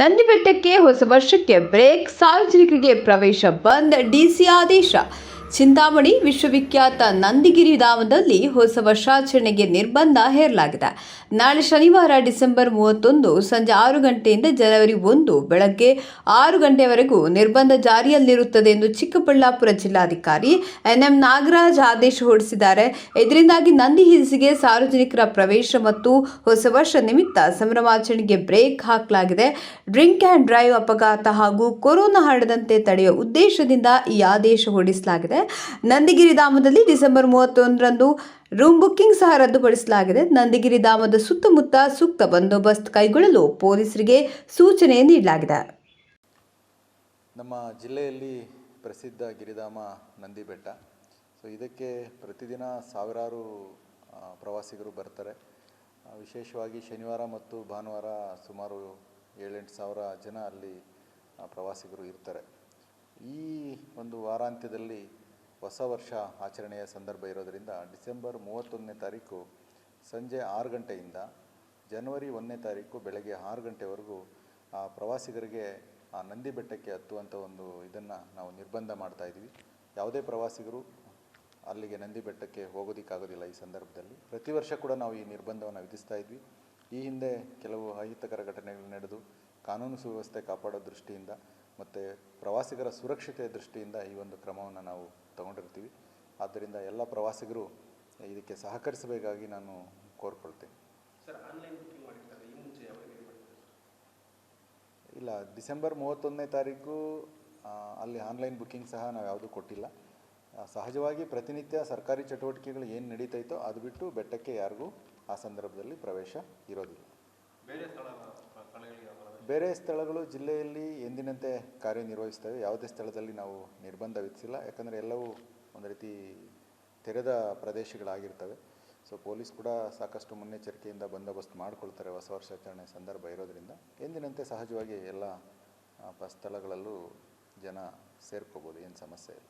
ನಂದಿಬೆಟ್ಟಕ್ಕೆ ಹೊಸ ವರ್ಷಕ್ಕೆ ಬ್ರೇಕ್ ಸಾರ್ವಜನಿಕರಿಗೆ ಪ್ರವೇಶ ಬಂದ್ ಡಿಸಿ ಆದೇಶ. ಚಿಂತಾಮಣಿ ವಿಶ್ವವಿಖ್ಯಾತ ನಂದಿಗಿರಿ ಧಾಮದಲ್ಲಿ ಹೊಸ ವರ್ಷಾಚರಣೆಗೆ ನಿರ್ಬಂಧ ಹೇರಲಾಗಿದೆ. ನಾಳೆ ಶನಿವಾರ ಡಿಸೆಂಬರ್ ಮೂವತ್ತೊಂದು ಸಂಜೆ ಆರು ಗಂಟೆಯಿಂದ ಜನವರಿ ಒಂದು ಬೆಳಗ್ಗೆ ಆರು ಗಂಟೆವರೆಗೂ ನಿರ್ಬಂಧ ಜಾರಿಯಲ್ಲಿರುತ್ತದೆ ಎಂದು ಚಿಕ್ಕಬಳ್ಳಾಪುರ ಜಿಲ್ಲಾಧಿಕಾರಿ ಎನ್ಎಂ ನಾಗರಾಜ್ ಆದೇಶ ಹೊರಡಿಸಿದ್ದಾರೆ. ಇದರಿಂದಾಗಿ ನಂದಿ ಹಿಲ್ಸ್ಗೆ ಸಾರ್ವಜನಿಕರ ಪ್ರವೇಶ ಮತ್ತು ಹೊಸ ವರ್ಷ ನಿಮಿತ್ತ ಸಂಭ್ರಮಾಚರಣೆಗೆ ಬ್ರೇಕ್ ಹಾಕಲಾಗಿದೆ. ಡ್ರಿಂಕ್ ಆ್ಯಂಡ್ ಡ್ರೈವ್ ಅಪಘಾತ ಹಾಗೂ ಕೊರೋನಾ ಹರಡದಂತೆ ತಡೆಯುವ ಉದ್ದೇಶದಿಂದ ಈ ಆದೇಶ ಹೊರಡಿಸಲಾಗಿದೆ. ನಂದಿಗಿರಿ ಧಾಮದಲ್ಲಿ ಡಿಸೆಂಬರ್ ಮೂವತ್ತೊಂದರಂದು ರೂಮ್ ಬುಕ್ಕಿಂಗ್ ಸಹ ರದ್ದುಪಡಿಸಲಾಗಿದೆ. ನಂದಿಗಿರಿ ಧಾಮದ ಸುತ್ತಮುತ್ತ ಸೂಕ್ತ ಬಂದೋಬಸ್ತ್ ಕೈಗೊಳ್ಳಲು ಪೊಲೀಸರಿಗೆ ಸೂಚನೆ ನೀಡಲಾಗಿದೆ. ನಮ್ಮ ಜಿಲ್ಲೆಯಲ್ಲಿ ಪ್ರಸಿದ್ಧ ಗಿರಿಧಾಮ ನಂದಿ ಬೆಟ್ಟ ಸೊ ಇದಕ್ಕೆ ಪ್ರತಿದಿನ ಸಾವಿರಾರು ಪ್ರವಾಸಿಗರು ಬರ್ತಾರೆ. ವಿಶೇಷವಾಗಿ ಶನಿವಾರ ಮತ್ತು ಭಾನುವಾರ ಸುಮಾರು ಏಳೆಂಟು ಸಾವಿರ ಜನ ಅಲ್ಲಿ ಪ್ರವಾಸಿಗರು ಇರ್ತಾರೆ. ಈ ಒಂದು ವಾರಾಂತ್ಯದಲ್ಲಿ ಹೊಸ ವರ್ಷ ಆಚರಣೆಯ ಸಂದರ್ಭ ಇರೋದರಿಂದ ಡಿಸೆಂಬರ್ ಮೂವತ್ತೊಂದನೇ ತಾರೀಕು ಸಂಜೆ ಆರು ಗಂಟೆಯಿಂದ ಜನವರಿ ಒಂದನೇ ತಾರೀಕು ಬೆಳಗ್ಗೆ ಆರು ಗಂಟೆವರೆಗೂ ಪ್ರವಾಸಿಗರಿಗೆ, ಆ ನಂದಿ ಬೆಟ್ಟಕ್ಕೆ ಹತ್ತುವಂಥ ಒಂದು ಇದನ್ನು ನಾವು ನಿರ್ಬಂಧ ಮಾಡ್ತಾ ಇದ್ದೀವಿ ಯಾವುದೇ ಪ್ರವಾಸಿಗರು ಅಲ್ಲಿಗೆ ನಂದಿ ಬೆಟ್ಟಕ್ಕೆ ಹೋಗೋದಕ್ಕಾಗೋದಿಲ್ಲ ಈ ಸಂದರ್ಭದಲ್ಲಿ. ಪ್ರತಿ ವರ್ಷ ಕೂಡ ನಾವು ಈ ನಿರ್ಬಂಧವನ್ನು ವಿಧಿಸ್ತಾ ಇದ್ವಿ. ಈ ಹಿಂದೆ ಕೆಲವು ಅಹಿತಕರ ಘಟನೆಗಳು ನಡೆದು ಕಾನೂನು ಸುವ್ಯವಸ್ಥೆ ಕಾಪಾಡೋ ದೃಷ್ಟಿಯಿಂದ ಮತ್ತು ಪ್ರವಾಸಿಗರ ಸುರಕ್ಷತೆಯ ದೃಷ್ಟಿಯಿಂದ ಈ ಒಂದು ಕ್ರಮವನ್ನು ನಾವು ತಗೊಂಡಿರ್ತೀವಿ. ಆದ್ದರಿಂದ ಎಲ್ಲ ಪ್ರವಾಸಿಗರು ಇದಕ್ಕೆ ಸಹಕರಿಸಬೇಕಾಗಿ ನಾನು ಕೋರ್ಕೊಳ್ತೇನೆ. ಇಲ್ಲ ಡಿಸೆಂಬರ್ ಮೂವತ್ತೊಂದನೇ ತಾರೀಕು ಅಲ್ಲಿ ಆನ್ಲೈನ್ ಬುಕ್ಕಿಂಗ್ ಸಹ ನಾವು ಯಾವುದೂ ಕೊಟ್ಟಿಲ್ಲ. ಸಹಜವಾಗಿ ಪ್ರತಿನಿತ್ಯ ಸರ್ಕಾರಿ ಚಟುವಟಿಕೆಗಳು ಏನು ನಡೀತೈತೋ ಅದು ಬಿಟ್ಟು ಬೆಟ್ಟಕ್ಕೆ ಯಾರಿಗೂ ಆ ಸಂದರ್ಭದಲ್ಲಿ ಪ್ರವೇಶ ಇರೋದಿಲ್ಲ. ಬೇರೆ ಸ್ಥಳಗಳು ಜಿಲ್ಲೆಯಲ್ಲಿ ಎಂದಿನಂತೆ ಕಾರ್ಯನಿರ್ವಹಿಸ್ತವೆ ಯಾವುದೇ ಸ್ಥಳದಲ್ಲಿ ನಾವು ನಿರ್ಬಂಧ ವಿಧಿಸಿಲ್ಲ. ಯಾಕಂದರೆ ಎಲ್ಲವೂ ಒಂದು ರೀತಿ ತೆರೆದ ಪ್ರದೇಶಗಳಾಗಿರ್ತವೆ. ಸೊ ಪೊಲೀಸ್ ಕೂಡ ಸಾಕಷ್ಟು ಮುನ್ನೆಚ್ಚರಿಕೆಯಿಂದ ಬಂದೋಬಸ್ತ್ ಮಾಡಿಕೊಳ್ತಾರೆ ಹೊಸ ವರ್ಷಾಚರಣೆ ಸಂದರ್ಭ ಇರೋದರಿಂದ. ಎಂದಿನಂತೆ ಸಹಜವಾಗಿ ಎಲ್ಲ ಸ್ಥಳಗಳಲ್ಲೂ ಜನ ಸೇರ್ಕೋಬೋದು. ಏನು ಸಮಸ್ಯೆ ಇಲ್ಲ.